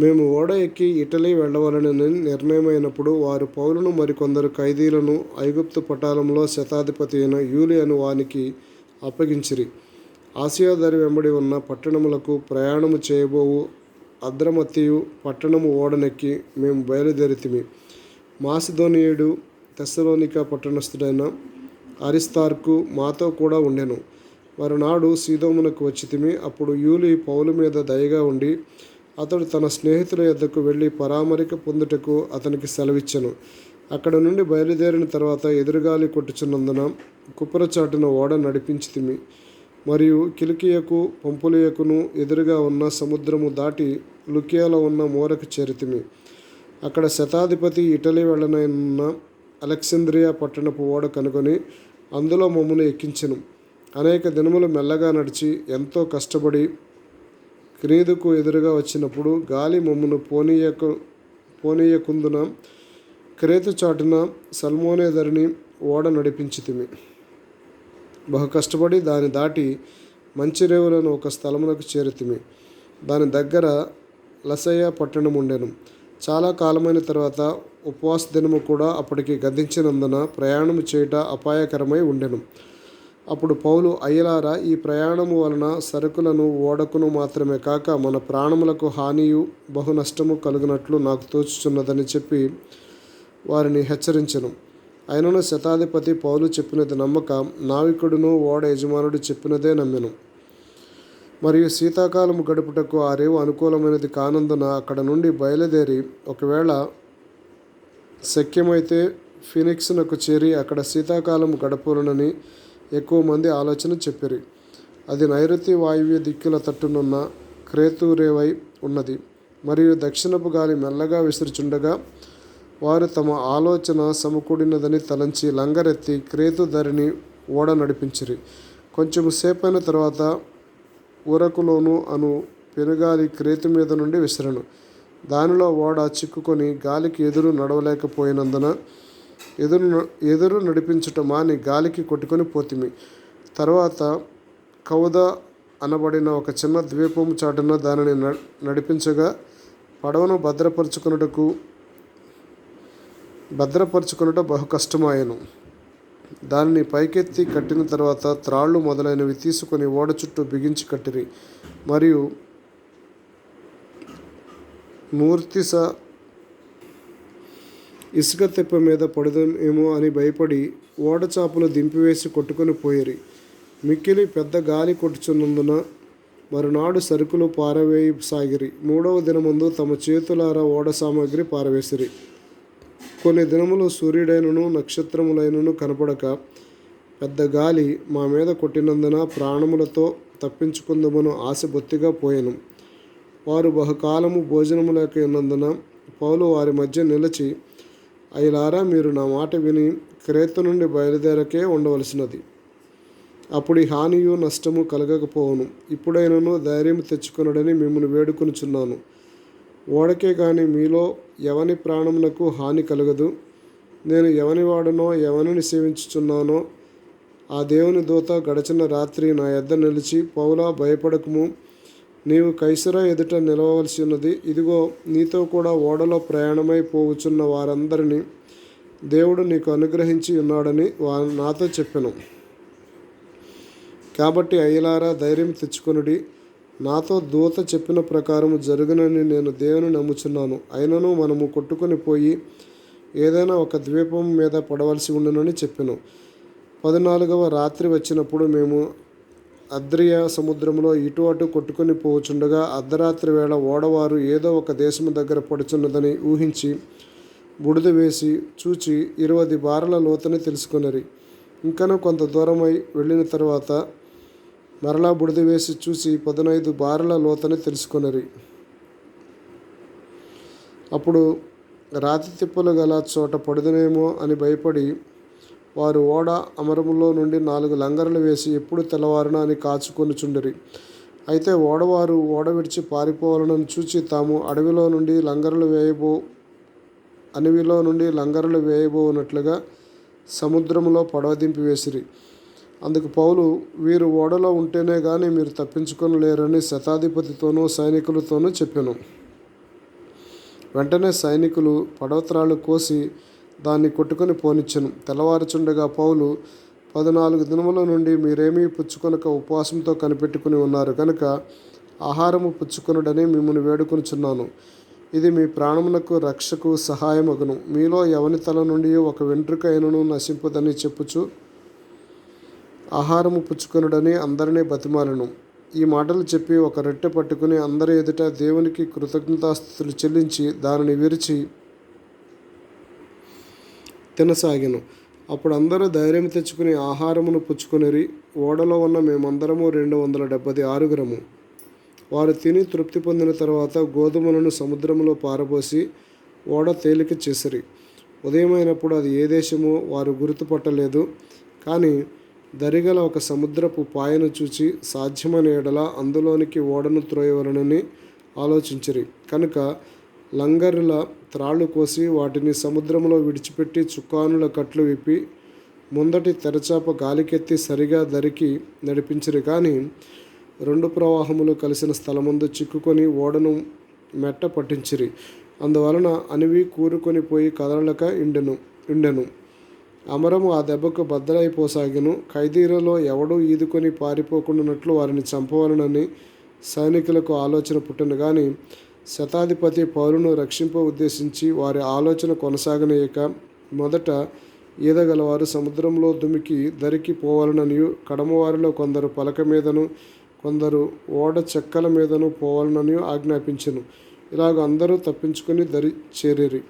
మేము ఓడ ఎక్కి ఇటలీ వెళ్ళవలనని నిర్ణయమైనప్పుడు వారు పౌలును మరికొందరు ఖైదీలను ఐగుప్తు పటాలంలో శతాధిపతి అయిన యూలి అను వానికి అప్పగించిరి. ఆసియాదారి వెంబడి ఉన్న పట్టణములకు ప్రయాణము చేయబోవు అద్రమత్తియు పట్టణము ఓడనెక్కి మేము బయలుదేరితిమి. మాసిధోనియుడు తెస్సలోనిక పట్టణస్థుడైన అరిస్తార్కు మాతో కూడా ఉండెను. మరునాడు సీదోమునకు వచ్చితిమి. అప్పుడు యూలి పౌలు మీద దయగా ఉండి అతడు తన స్నేహితుల యొద్దకు వెళ్ళి పరామరిక పొందుటకు అతనికి సెలవిచ్చెను. అక్కడ నుండి బయలుదేరిన తర్వాత ఎదురుగాలి కొట్టుచున్నందున కుప్పరచాటున ఓడ నడిపించితిమి మరియు కిలికియకు పంపులియకును ఎదురుగా ఉన్న సముద్రము దాటి లుకియాలో ఉన్న మోరకు చేరితిమి అక్కడ శతాధిపతి ఇటలీ వెళ్ళనైన అలెక్సాంద్రియా పట్టణపు ఓడ కనుగొని అందులో మమ్మల్ని ఎక్కించను. అనేక దినములు మెల్లగా నడిచి ఎంతో కష్టపడి క్రీదుకు ఎదురుగా వచ్చినప్పుడు గాలి మమ్మను పోనీయకు పోనీయకుందున క్రేతు చాటున సల్మోనేదరిని ఓడ నడిపించితిమి. బహు కష్టపడి దాని దాటి మంచి రేవులను ఒక స్థలమునకు చేరితిమి. దాని దగ్గర లసయ్య పట్టణం ఉండెను చాలా కాలమైన తర్వాత ఉపవాస దినము కూడా అప్పటికి గద్దించినందున ప్రయాణము చేయుట అపాయకరమై ఉండెను. అప్పుడు పౌలు అయ్యలారా ఈ ప్రయాణము వలన సరుకులను ఓడకును మాత్రమే కాక మన ప్రాణములకు హానియు బహు నష్టము కలుగునట్లు నాకు తోచుచున్నదని చెప్పి వారిని హెచ్చరించను. అయినను శతాధిపతి పౌలు చెప్పినది నమ్మక నావికుడును ఓడ యజమానుడు చెప్పినదే నమ్మెను. మరియు శీతాకాలము గడుపుటకు ఆ రేవు అనుకూలమైనది కానందున అక్కడ నుండి బయలుదేరి ఒకవేళ శక్యమైతే ఫినిక్స్నకు చేరి అక్కడ శీతాకాలం గడపలనని ఎక్కువ మంది ఆలోచన చెప్పిరి. అది నైరుతి వాయువ్య దిక్కుల తట్టునున్న క్రేతురేవై ఉన్నది. మరియు దక్షిణపు గాలి మెల్లగా విసురుచుండగా వారు తమ ఆలోచన సమకూడినదని తలంచి లంగరెత్తి క్రేతు ధరిని ఓడ నడిపించిరి. కొంచెం సేపైన తర్వాత ఉరకులోను అను పెనుగాలి క్రేతు మీద నుండి విసిరను. దానిలో ఓడ చిక్కుకొని గాలికి ఎదురు నడవలేకపోయినందున ఎదురు ఎదురు నడిపించుట మాని గాలికి కొట్టుకొని పోతిమి. తర్వాత కౌద అనబడిన ఒక చిన్న ద్వీపము చాటున దానిని న- నడిపించగా పడవను భద్రపరుచుకున్నటకు భద్రపరుచుకున్నట బహు కష్టమాయను. దానిని పైకెత్తి కట్టిన తర్వాత త్రాళ్ళు మొదలైనవి తీసుకొని ఓడ చుట్టూ బిగించి కట్టిరి. మరియు మూర్తిస ఇసుక తెప్ప మీద పడుదేమో అని భయపడి ఓడచాపలు దింపివేసి కొట్టుకొని పోయిరి. మిక్కిలి పెద్ద గాలి కొట్టుచున్నందున మరునాడు సరుకులు పారవేయి సాగిరి మూడవ దినమందు తమ చేతులారా ఓడ సామాగ్రి పారవేసిరి. కొన్ని దినములు సూర్యుడైనను నక్షత్రములైనను కనపడక పెద్ద గాలి మా మీద కొట్టినందున ప్రాణములతో తప్పించుకుందామను ఆశ బొత్తిగా పోయాను. వారు బహుకాలము భోజనము లేక ఉన్నందున పౌలు వారి మధ్య నిలిచి అయ్యలారా మీరు నా మాట విని క్రేత నుండి బయలుదేరకే ఉండవలసినది. అప్పుడు ఈ హానియు నష్టము కలగకపోవును. ఇప్పుడైనను ధైర్యం తెచ్చుకొనడని మిమ్మల్ని వేడుకొనుచున్నాను. ఓడకే కానీ మీలో ఎవని ప్రాణమునకు హాని కలగదు. నేను ఎవని వాడనో ఎవరిని సేవించుచున్నానో ఆ దేవుని దూత గడచిన రాత్రి నా ఎద్ద నిలిచి పౌలా భయపడకము. నీవు కైసరా ఎదుట నిలవవలసి ఉన్నది. ఇదిగో నీతో కూడా ఓడలో ప్రయాణమై పోవుచున్న వారందరినీ దేవుడు నీకు అనుగ్రహించి ఉన్నాడని వా నాతో చెప్పాను. కాబట్టి అయ్యలారా ధైర్యం తెచ్చుకొనుడి. నాతో దూత చెప్పిన ప్రకారం జరుగునని నేను దేవుని నమ్ముచున్నాను. అయినను మనము కొట్టుకొని పోయి ఏదైనా ఒక ద్వీపం మీద పడవలసి ఉండునని చెప్పాను. పద్నాలుగవ రాత్రి వచ్చినప్పుడు మేము అద్రియ సముద్రంలో ఇటు అటు కొట్టుకుని పోచుండగా అర్ధరాత్రి వేళ ఓడవారు ఏదో ఒక దేశము దగ్గర పడుచున్నదని ఊహించి బుడిద వేసి చూచి ఇరవై బారల లోతని తెలుసుకొనిరి. ఇంకనూ కొంత దూరమై వెళ్ళిన తర్వాత మరలా బుడిద వేసి చూసి పదునైదు బారల లోతని తెలుసుకొనిరి. అప్పుడు రాతి తిప్పలు గల చోట పడుదనేమో అని భయపడి వారు ఓడ అమరములో నుండి నాలుగు లంగర్లు వేసి ఎప్పుడు తెల్లవారునా అని కాచుకొనుచుండిరి. అయితే ఓడవారు ఓడ విడిచి పారిపోవాలని చూచి తాము అడవిలో నుండి లంగర్లు వేయబో అడవిలో నుండి లంగర్లు వేయబోనట్లుగా సముద్రంలో పడవ దింపి వేసిరి. అందుకు పౌలు వీరు ఓడలో ఉంటేనే కానీ మీరు తప్పించుకొని లేరని శతాధిపతితోనూ సైనికులతోనూ చెప్పాను. వెంటనే సైనికులు పడవత్రాలు కోసి దాన్ని కొట్టుకొని పోనిచ్చెను. తెల్లవారుచుండగా పౌలు పద్నాలుగు దినముల నుండి మీరేమీ పుచ్చుకొనక ఉపవాసంతో కనిపెట్టుకుని ఉన్నారు కనుక ఆహారము పుచ్చుకొనుడని మిమ్మల్ని వేడుకొనుచున్నాను. ఇది మీ ప్రాణమునకు రక్షకు సహాయమగును. మీలో ఎవని తల నుండి ఒక వెంట్రుక అయినను నశింపదని చెప్పుచు ఆహారము పుచ్చుకొనుడని అందరినీ బతిమాలను. ఈ మాటలు చెప్పి ఒక రెట్టె పట్టుకుని అందరి ఎదుట దేవునికి కృతజ్ఞతాస్థుతులు చెల్లించి దానిని విరిచి తినసాగెను. అప్పుడు అందరూ ధైర్యం తెచ్చుకుని ఆహారమును పుచ్చుకొనిరి. ఓడలో ఉన్న మేమందరము రెండు వందల డెబ్బై ఆరుగురము. వారు తిని తృప్తి పొందిన తర్వాత గోధుమలను సముద్రంలో పారబోసి ఓడ తేలిక చేసిరి. ఉదయమైనప్పుడు అది ఏ దేశమో వారు గుర్తుపట్టలేదు. కానీ దరిగల ఒక సముద్రపు పాయను చూచి సాధ్యమైన ఎడల అందులోనికి ఓడను త్రోయవలనని ఆలోచించిరి. కనుక లంగరుల త్రాళ్ళు కోసి వాటిని సముద్రంలో విడిచిపెట్టి చుక్కానుల కట్లు విప్పి ముందటి తెరచాప గాలికెత్తి సరిగా దరికి నడిపించిరి కానీ రెండు ప్రవాహములు కలిసిన స్థలముందు చిక్కుకొని ఓడను మెట్ట పట్టించిరి. అందువలన అనివి కూరుకొని పోయి కదలక ఇండెను ఇండెను. అమరము ఆ దెబ్బకు బద్దలైపోసాగెను. ఖైదీలలో ఎవడూ ఈదుకొని పారిపోకుండానట్లు వారిని చంపవలనని సైనికులకు ఆలోచన పుట్టను కానీ శతాధిపతి పౌరును రక్షింప ఉద్దేశించి వారి ఆలోచన కొనసాగనీయక మొదట ఈదగలవారు సముద్రంలో దుమికి దరికి పోవాలననియు కడమవారిలో కొందరు పలక మీదను కొందరు ఓడ చెక్కల మీదను పోవాలనని ఆజ్ఞాపించెను. ఇలాగ అందరూ తప్పించుకొని దరి చేరేరి.